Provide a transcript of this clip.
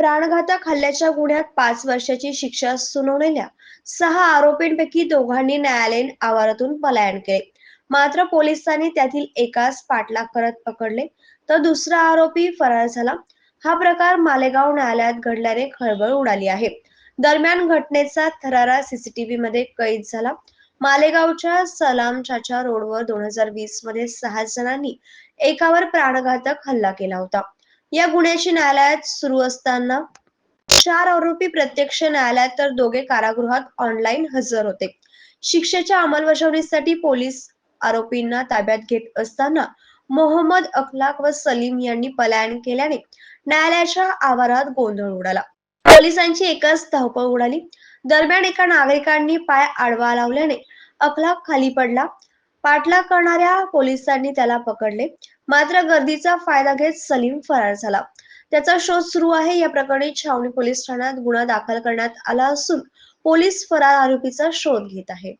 प्राणघातक हल्ल्याच्या गुन्ह्यात पाच वर्षाची शिक्षा सुनावलेल्या सहा आरोपींपैकी दोघांनी न्यायालयीन आवारातून पलायन केले. मात्र पोलिसांनी त्यातील एकास पाठलाग करत पकडले तर दुसरा आरोपी फरार झाला. हा प्रकार मालेगाव न्यायालयात घडल्याने खळबळ उडाली आहे. दरम्यान घटनेचा थरारा सीसीटीव्ही मध्ये कैद झाला. मालेगावच्या सलामचाच्या रोडवर दोन हजार वीसमध्ये सहा जणांनी एकावर प्राणघातक हल्ला केला होता. या गुन्ह्याची न्यायालयात सुरू असताना चार आरोपी प्रत्यक्ष न्यायालयात तर दोघे कारागृहात ऑनलाईन हजर होते. शिक्षेच्या अंमलबजावणीसाठी पोलीस आरोपींना ताब्यात घेत असताना मोहम्मद अखलाक व सलीम यांनी पलायन केल्याने न्यायालयाच्या आवारात गोंधळ उडाला. पोलिसांची एकच धावपळ उडाली. दरम्यान एका नागरिकांनी पाय आडवा लावल्याने अखलाक खाली पडला. पाठलाग करणाऱ्या पोलिसांनी त्याला पकडले. मात्र गर्दीचा फायदा घेत सलीम फरार झाला. त्याचा शोध सुरू आहे. या प्रकरणी छावणी पोलीस ठाण्यात गुन्हा दाखल करण्यात आला असून पोलीस फरार आरोपीचा शोध घेत आहे.